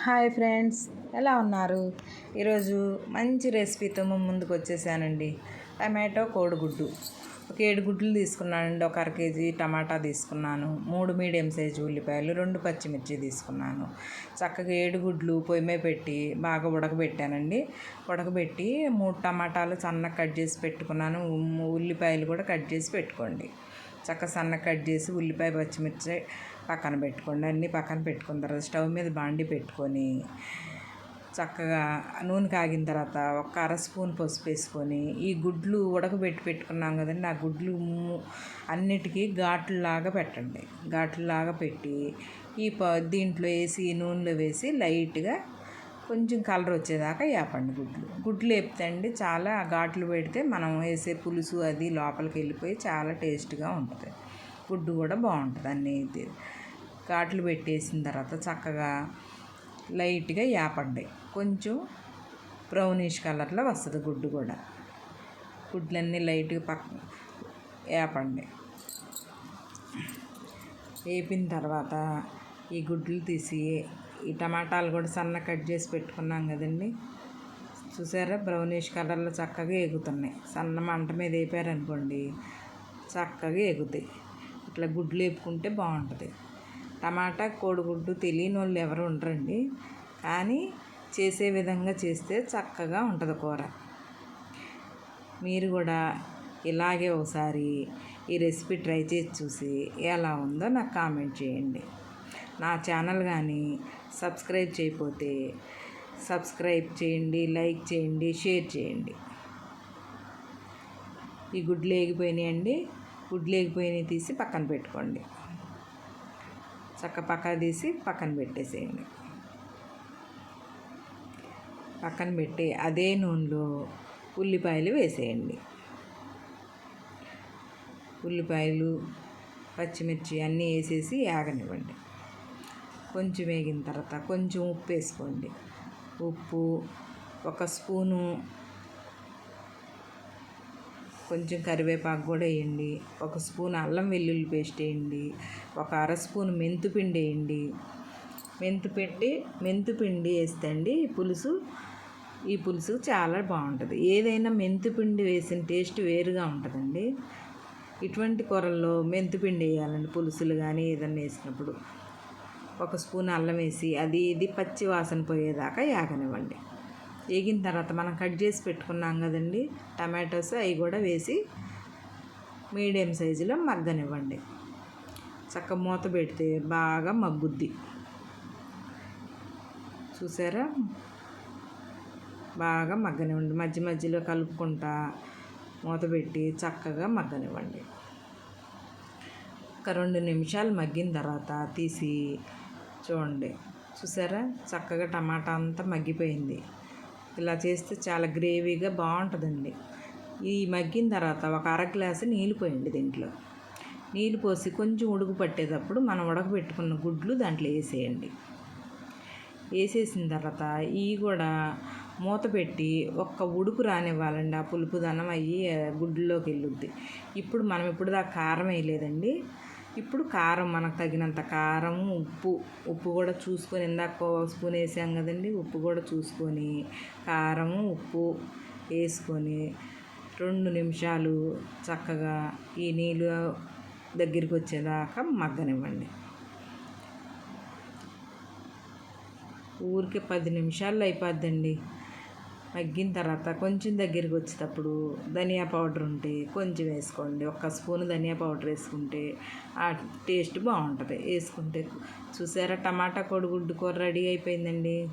Hi friends ఎలా ఉన్నారు? ఈరోజు మంచి రెసిపీతో ముందుకు వచ్చేసానండి. టమాటో కోడిగుడ్డు. ఒక ఏడు గుడ్లు తీసుకున్నానండి. ఒక అర కేజీ టమాటా తీసుకున్నాను. మూడు మీడియం సైజు ఉల్లిపాయలు రెండు పచ్చిమిర్చి తీసుకున్నాను. చక్కగా ఏడు గుడ్లు పొయ్యి మీద పెట్టి బాగా ఉడకబెట్టానండి. ఉడకబెట్టి మూడు టమాటాలు సన్నగా కట్ చేసి పెట్టుకున్నాను. ఉల్లిపాయలు కూడా కట్ చేసి పెట్టుకోండి. చక్కగా సన్న కట్ చేసి ఉల్లిపాయ పచ్చిమిర్చి పక్కన పెట్టుకోండి. అన్నీ పక్కన పెట్టుకున్న తర్వాత స్టవ్ మీద బాండి పెట్టుకొని చక్కగా నూనె కాగిన తర్వాత ఒక అర స్పూన్ పసుపు వేసుకొని ఈ గుడ్లు ఉడకబెట్టి పెట్టుకున్నాం కదండి ఆ గుడ్లు అన్నిటికీ ఘాట్లలాగా పెట్టండి. ఘాట్లలాగా పెట్టి ఈ ప దీంట్లో వేసి నూనెలో వేసి లైట్గా కొంచెం కలర్ వచ్చేదాకా వేపండి గుడ్లు. గుడ్లు వేపుతండి చాలా ఘాట్లు పెడితే మనం వేసే పులుసు అది లోపలికి వెళ్ళిపోయి చాలా టేస్ట్గా ఉంటుంది. గుడ్డు కూడా బాగుంటుంది అన్నీ ఘాట్లు పెట్టేసిన తర్వాత చక్కగా లైట్గా వేపండి కొంచెం బ్రౌనిష్ కలర్లో వస్తుంది గుడ్డు కూడా. గుడ్లన్నీ లైట్గా పక్క వేపండి వేపిన తర్వాత ఈ గుడ్లు తీసి ఈ టమాటాలు కూడా సన్న కట్ చేసి పెట్టుకున్నాం కదండి. చూసారా? బ్రౌనిష్ కలర్లో చక్కగా ఎగుతున్నాయి సన్న మంట మీద వేపారనుకోండి చక్కగా ఎగుతాయి ఇట్లా గుడ్లు వేపుకుంటే బాగుంటుంది. టమాటా కోడిగుడ్డు తెలియని వాళ్ళు ఎవరు ఉండరండి. కానీ చేసే విధంగా చేస్తే చక్కగా ఉంటుంది కూర. మీరు కూడా ఇలాగే ఒకసారి ఈ రెసిపీ ట్రై చేసి చూసి ఎలా ఉందో నాకు కామెంట్ చేయండి. నా ఛానల్ కానీ సబ్స్క్రైబ్ చేయకపోతే సబ్స్క్రైబ్ చేయండి లైక్ చేయండి షేర్ చేయండి. ఈ గుడ్లు వేగిపోయినాయండి గుడ్లు వేగిపోయినాయి తీసి పక్కన పెట్టుకోండి. చక్క పక్క తీసి పక్కన పెట్టేసేయండి. పక్కన పెట్టి అదే నూనెలో ఉల్లిపాయలు వేసేయండి. ఉల్లిపాయలు పచ్చిమిర్చి అన్నీ వేసేసి యాగనివ్వండి కొంచెం వేగిన తర్వాత కొంచెం ఉప్పు వేసుకోండి. ఉప్పు ఒక స్పూను కొంచెం కరివేపాకు కూడా వేయండి. ఒక స్పూన్ అల్లం వెల్లుల్లి పేస్ట్ వేయండి. ఒక అర స్పూన్ మెంతుపిండి వేయండి. మెంతుపిండి మెంతుపిండి వేస్తే అండి పులుసు ఈ పులుసు చాలా బాగుంటుంది. ఏదైనా మెంతుపిండి వేసిన టేస్ట్ వేరుగా ఉంటుందండి. ఇటువంటి కూరల్లో మెంతుపిండి వేయాలండి పులుసులు కానీ ఏదైనా వేసినప్పుడు. ఒక స్పూన్ అల్లం వేసి అది ఇది పచ్చి వాసన పోయేదాకా యాగనివ్వండి. వేగిన తర్వాత మనం కట్ చేసి పెట్టుకున్నాం కదండి టమాటోస్ అవి కూడా వేసి మీడియం సైజులో మగ్గనివ్వండి. చక్క మూత పెడితే బాగా మగ్గుద్ది. చూసారా? బాగా మగ్గనివ్వండి. మధ్య మధ్యలో కలుపుకుంటా మూత పెట్టి చక్కగా మగ్గనివ్వండి. ఒక రెండు నిమిషాలు మగ్గిన తర్వాత తీసి చూడండి. చూసారా? చక్కగా టమాటా అంతా మగ్గిపోయింది. ఇలా చేస్తే చాలా గ్రేవీగా బాగుంటుందండి. ఈ మగ్గిన తర్వాత ఒక అర గ్లాసు నీళ్ళు పోయండి దీంట్లో. నీళ్ళు పోసి కొంచెం ఉడుకు పట్టేటప్పుడు మనం ఉడకబెట్టుకున్న గుడ్లు దాంట్లో వేసేయండి. వేసేసిన తర్వాత ఇవి కూడా మూత పెట్టి ఒక్క ఉడుకు రానివ్వాలండి. ఆ పులుపు దనం అయ్యి గుడ్లోకి వెళ్ళుద్ది. ఇప్పుడు మనం ఇప్పుడు దాకా కారం వేయలేదండి. ఇప్పుడు కారం మనకు తగినంత కారం ఉప్పు. ఉప్పు కూడా చూసుకొని ఇందాక స్పూన్ వేసాం కదండి ఉప్పు కూడా చూసుకొని కారం ఉప్పు వేసుకొని రెండు నిమిషాలు చక్కగా ఈ నీళ్ళు దగ్గరికి వచ్చేదాకా మగ్గనివ్వండి. ఊరికే పది నిమిషాల్లో అయిపోద్దండి. మగ్గిన తర్వాత కొంచెం దగ్గరికి వచ్చేటప్పుడు ధనియా పౌడర్ ఉంటే కొంచెం వేసుకోండి. ఒక్క స్పూన్ ధనియా పౌడర్ వేసుకుంటే ఆ టేస్ట్ బాగుంటుంది. వేసుకుంటే చూసారా టమాటా కొడుగుడ్డు కూర రెడీ అయిపోయిందండి.